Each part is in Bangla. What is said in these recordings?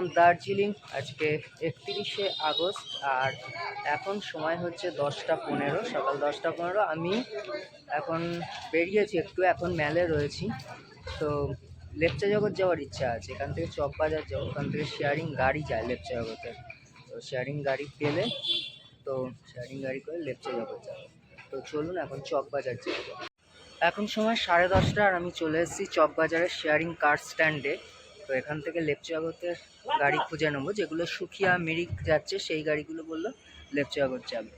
ফ্রম দার্জিলিং, আজকে একত্রিশে আগস্ট, আর এখন সময় হচ্ছে দশটা পনেরো, সকাল দশটা পনেরো। আমি এখন বেরিয়েছি একটু, এখন ম্যালে রয়েছি। তো লেপচা জগৎ যাওয়ার ইচ্ছা আছে, এখান থেকে চকবাজার যাব, ওখান থেকে শেয়ারিং গাড়ি যায় লেপচা জগতের। তো শেয়ারিং গাড়ি পেলে, তো শেয়ারিং গাড়ি করে লেপচা জগৎ যাব। তো চলুন এখন চকবাজার যাব এখন সময় সাড়ে দশটা, আর আমি চলে এসেছি চকবাজারের শেয়ারিং কার স্ট্যান্ডে তো এখান থেকে লেপচাগতের গাড়ি খুঁজে নেব, যেগুলো সুখিয়া মিরিক যাচ্ছে, সেই গাড়িগুলো বলল লেপচাগত যাবে।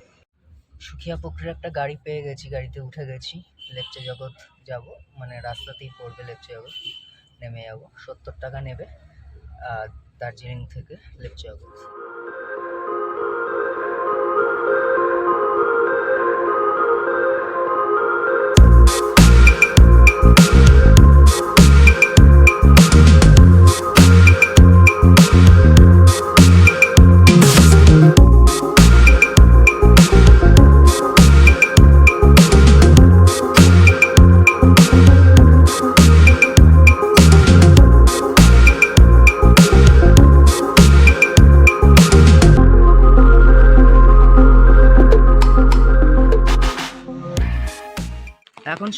সুখিয়া পুকুরের একটা গাড়ি পেয়ে গেছি, গাড়িতে উঠে গেছি, লেপচা জগৎ যাব মানে রাস্তাতেই পড়বে লেপচা জগৎ, নেমে যাব। সত্তর টাকা নেবে আর দার্জিলিং থেকে লেপচা জগৎ।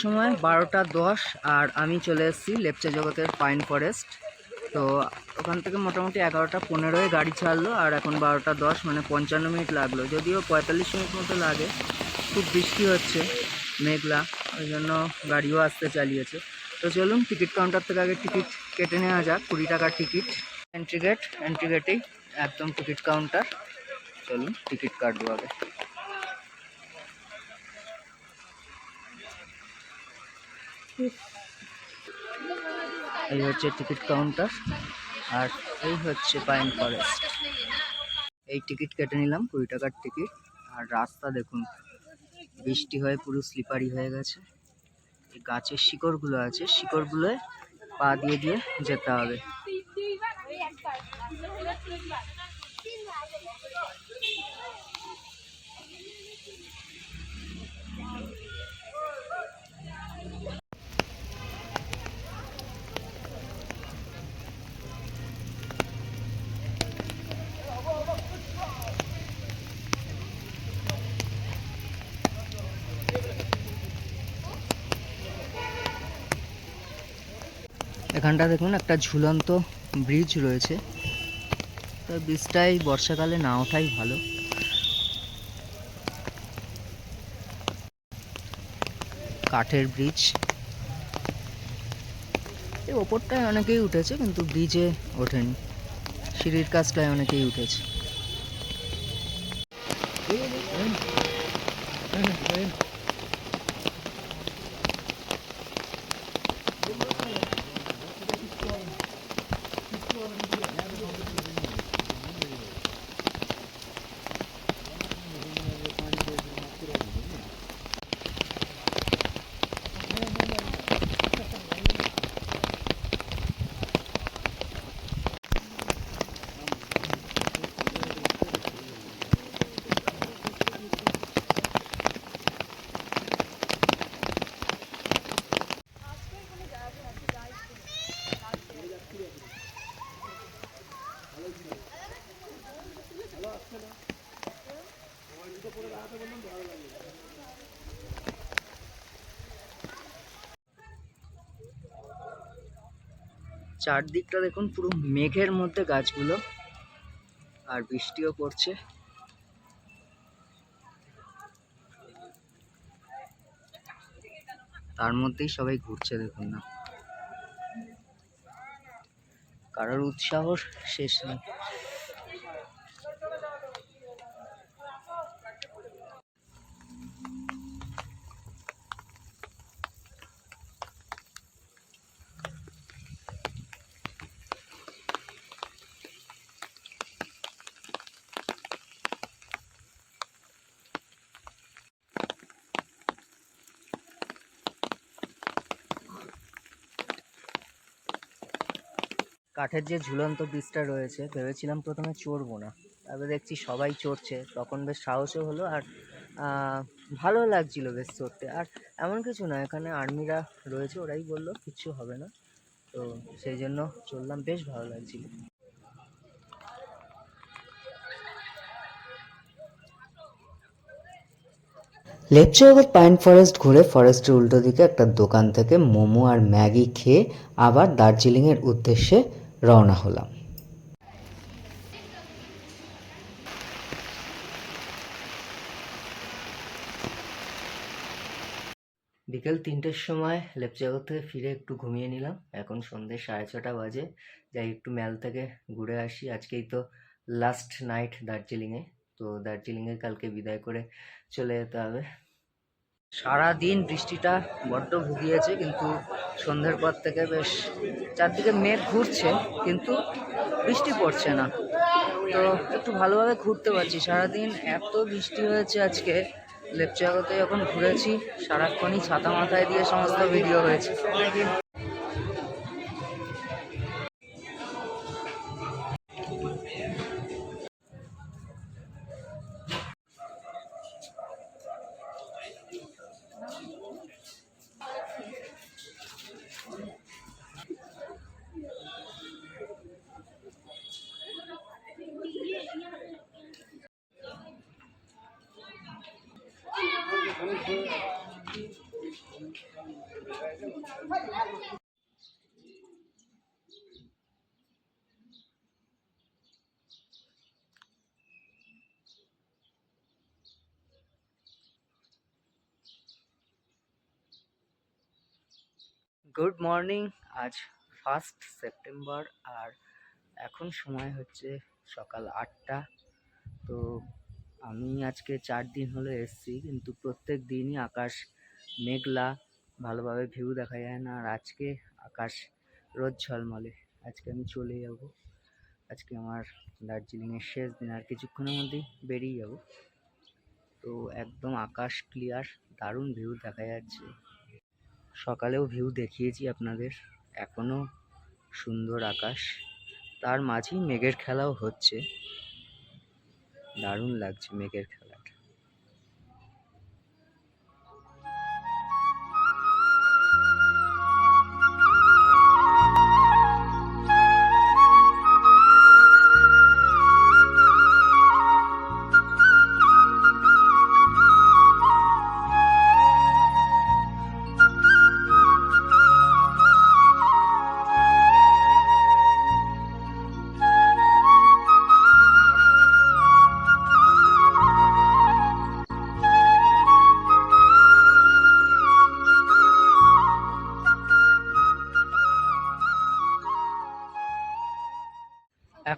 সময় বারোটা দশ, আর আমি চলে এসেছি লেপচা জগতের পাইন ফরেস্ট। তো ওখান থেকে মোটামুটি এগারোটা পনেরোয় গাড়ি ছাড়লো, আর এখন বারোটা দশ মানে পঞ্চান্ন মিনিট লাগল। যদিও পঁয়তাল্লিশ মিনিট মতো লাগে, খুব বৃষ্টি হচ্ছে, মেঘলা, ওই জন্য গাড়িও আসতে চালিয়েছে। তো চলুন, টিকিট কাউন্টার থেকে আগে টিকিট কেটে নেওয়া যাক, কুড়ি টাকার টিকিট। এন্ট্রি গেট এন্ট্রি গেটেই একদম টিকিট কাউন্টার চলুন, টিকিট কাটবো আগে। এই হচ্ছে টিকিট কাউন্টার, আর এই হচ্ছে পাইন ফরেস্ট। এই টিকিট কেটে নিলাম, কুড়ি টাকার টিকিট। আর রাস্তা দেখুন, বৃষ্টি হয়ে পুরো স্লিপারি হয়ে গেছে। এই গাছের শিকড়গুলো আছে, শিকড়গুলোয় পা দিয়ে দিয়ে যেতে হবে। এখানটা দেখুন, একটা ঝুলন্ত ব্রিজ রয়েছে। তো ব্রিজটাই বর্ষাকালে না ওঠাই ভালো। কাঠের ব্রিজ এই ওপরটায় অনেকেই উঠেছে, কিন্তু ব্রিজে ওঠেনি। সিঁড়ির কাজটায় অনেকেই উঠেছে। চারদিকটা দেখুন, পুরো মেঘের মধ্যে গাছগুলো আর বৃষ্টিও পড়ছে। তার মধ্যেই সবাই ঘুরছে দেখুন না। কারোর উৎসাহ শেষ নেই। কাঠের যে ঝুলন্ত ব্রিজটা রয়েছে, ভেবেছিলাম প্রথমে চড়বো না। তারপরে দেখছি সবাই চড়ছে। তখন বেশ সাহসও হলো আর ভালো লাগছিল বেশ চড়তে। আর এমন কিছু না, এখানে আর্মিরা রয়েছে, ওরাই বলল কিচ্ছু হবে না। তো সেই জন্য চললাম বেশ ভালো লাগছিল। লেপচাগত পাইন ফরেস্ট ঘুরে ফরেস্টের উল্টো দিকে একটা দোকান থেকে মোমো আর ম্যাগি খেয়ে আবার দার্জিলিংয়ের উদ্দেশ্যে রওনা হলাম। বিকেল তিনটের সময় লেপচাগর থেকে ফিরে একটু ঘুমিয়ে নিলাম। এখন সন্ধ্যে সাড়ে ছটা বাজে। যাই একটু ম্যাল থেকে ঘুরে আসি। আজকেই তো লাস্ট নাইট দার্জিলিংয়ে। তো দার্জিলিংয়ে কালকে বিদায় করে চলে যেতে হবে। সারা দিন বৃষ্টিটা বড্ড ভুগিয়েছে, কিন্তু সন্ধ্যের পর থেকে বেশ চারদিকে মেঘ ঘুরছে, কিন্তু বৃষ্টি পড়ছে না। তো একটু ভালোভাবে ঘুরতে পারছি। সারাদিন এত বৃষ্টি হয়েছে আজকে লেপচাগতে যখন ঘুরেছি, সারাক্ষণই ছাতা মাথায় দিয়ে সমস্ত ভিডিও হয়েছে। Good morning. আজ ফার্স্ট সেপ্টেম্বর আর এখন সময় হচ্ছে সকাল আটটা। তো আমি আজকে চার দিন হলো এসেছি, কিন্তু প্রত্যেক দিনই আকাশ মেঘলা, ভালোভাবে ভিউ দেখা যায় না। আর আজকে আকাশ রোদ ঝলমলে। আজকে আমি চলে যাব। আজকে আমার দার্জিলিংয়ের শেষ দিন। আর কিছুক্ষণের মধ্যেই বেরিয়ে যাব। তো একদম আকাশ ক্লিয়ার দারুণ ভিউ দেখা যাচ্ছে। সকালেও ভিউ দেখিয়েছি আপনাদের। এখনও সুন্দর আকাশ। তার মাঝেই মেঘের খেলাও হচ্ছে। দারুণ লাগছে মেঘের খেলাটা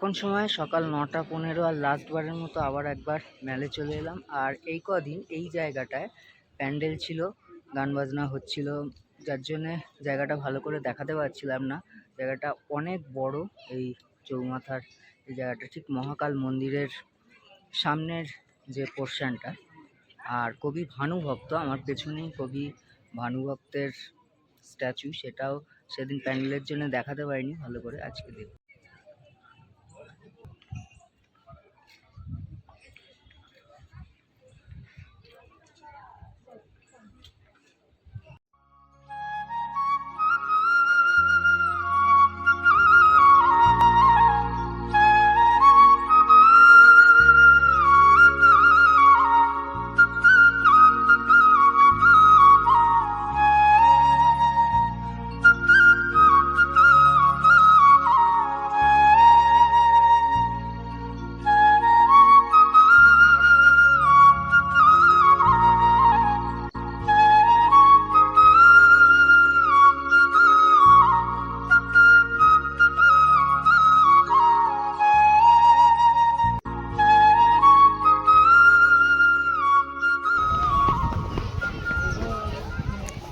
এখন সময় সকাল নটা পনেরো আর লাস্ট বারের মতো আবার একবার মেলে চলে এলাম। আর এই কদিন এই জায়গাটায় প্যান্ডেল ছিল, গান বাজনা হচ্ছিল, যার জন্যে জায়গাটা ভালো করে দেখাতে পারছিলাম না। জায়গাটা অনেক বড়, এই চৌমাথার এই জায়গাটা ঠিক মহাকাল মন্দিরের সামনের যে পোর্শনটা আর কবি ভানুভক্ত আমার পেছনেই কবি ভানুভক্তের স্ট্যাচু সেটাও সেদিন প্যান্ডেলের জন্য দেখাতে পারিনি, ভালো করে আজকে দেখ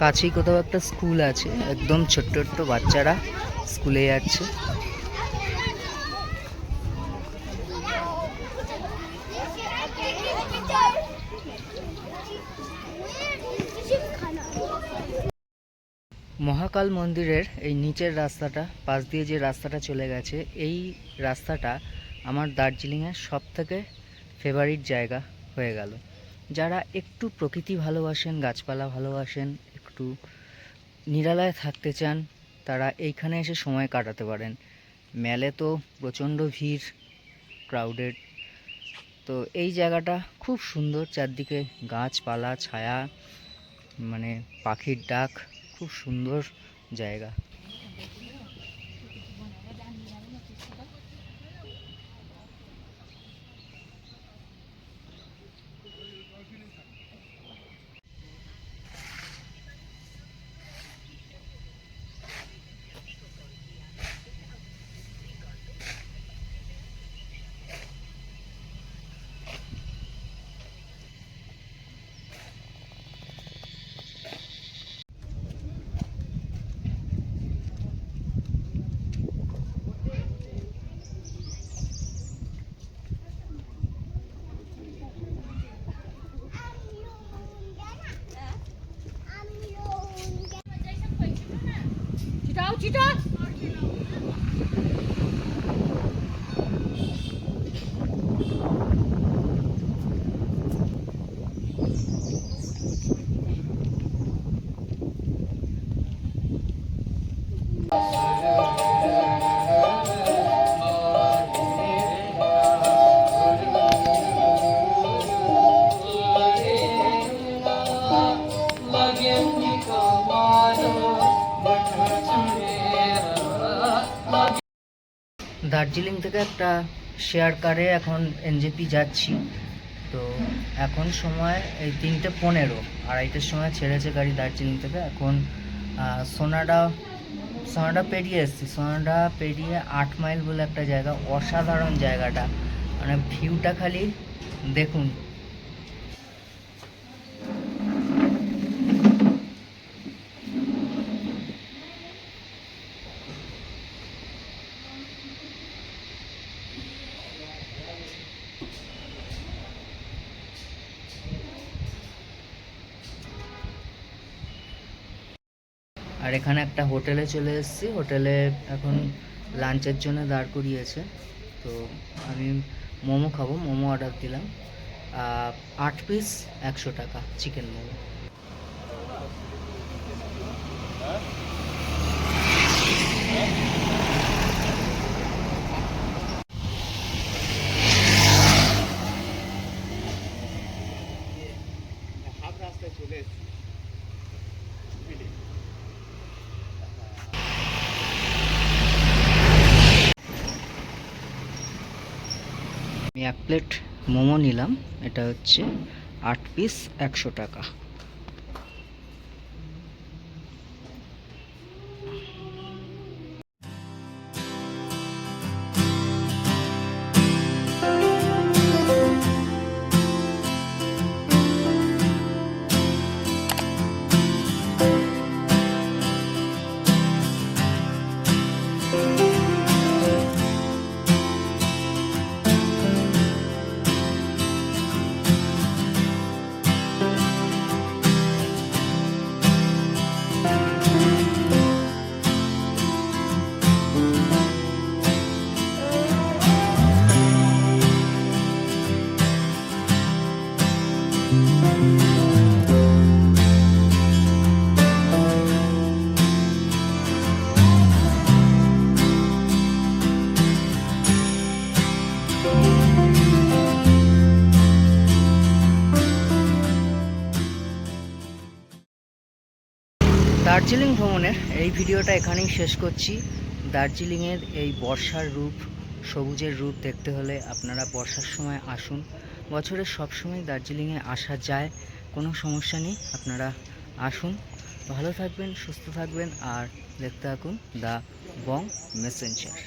কাছেই কোথাও একটা স্কুল আছে, একদম ছোট্ট ছোট্ট বাচ্চারা স্কুলে যাচ্ছে। মহাকাল মন্দিরের এই নিচের রাস্তাটা, পাশ দিয়ে যে রাস্তাটা চলে গেছে, এই রাস্তাটা আমার দার্জিলিংয়ের সব থেকে ফেভারিট জায়গা হয়ে গেল। যারা একটু প্রকৃতি ভালোবাসেন, গাছপালা ভালোবাসেন একটু নিরালায় থাকতে চান, তারা এইখানে এসে সময় কাটাতে পারেন। মেলে তো প্রচণ্ড ভিড় ক্রাউডেড তো এই জায়গাটা খুব সুন্দর, চারদিকে গাছপালা, ছায়া মানে পাখির ডাক, খুব সুন্দর জায়গা। দার্জিলিং থেকে একটা শেয়ার কারে এখন এনজেপি যাচ্ছি। তো এখন সময় এই তিনটে পনেরো, আড়াইটের সময় ছেড়েছে গাড়ি দার্জিলিং থেকে। এখন সোনাডা সোনাডা পেরিয়ে এসেছি। সোনাডা পেরিয়ে আট মাইল বলে একটা জায়গা, অসাধারণ জায়গাটা। মানে ভিউটা খালি দেখুন এখানে একটা হোটেলে চলে এসেছি। হোটেলে এখন লাঞ্চের জন্য দাঁড় করিয়েছে। তো আমি মোমো খাব, মোমো অর্ডার দিলাম। আট পিস, একশো টাকা, চিকেন মোমো। আমি প্লেট মোমো নিলাম। এটা হচ্ছে আট পিস একশো টাকা। দার্জিলিং ভ্রমণের এই ভিডিওটা এখানেই শেষ করছি। দার্জিলিংয়ের এই বর্ষার রূপ, সবুজের রূপ দেখতে হলে আপনারা বর্ষার সময় আসুন। বছরের সব সময় দার্জিলিংয়ে আসা যায়, কোনো সমস্যা নেই, আপনারা আসুন। ভালো থাকবেন, সুস্থ থাকবেন, আর দেখতে থাকুন দ্য বং মেসেঞ্জার।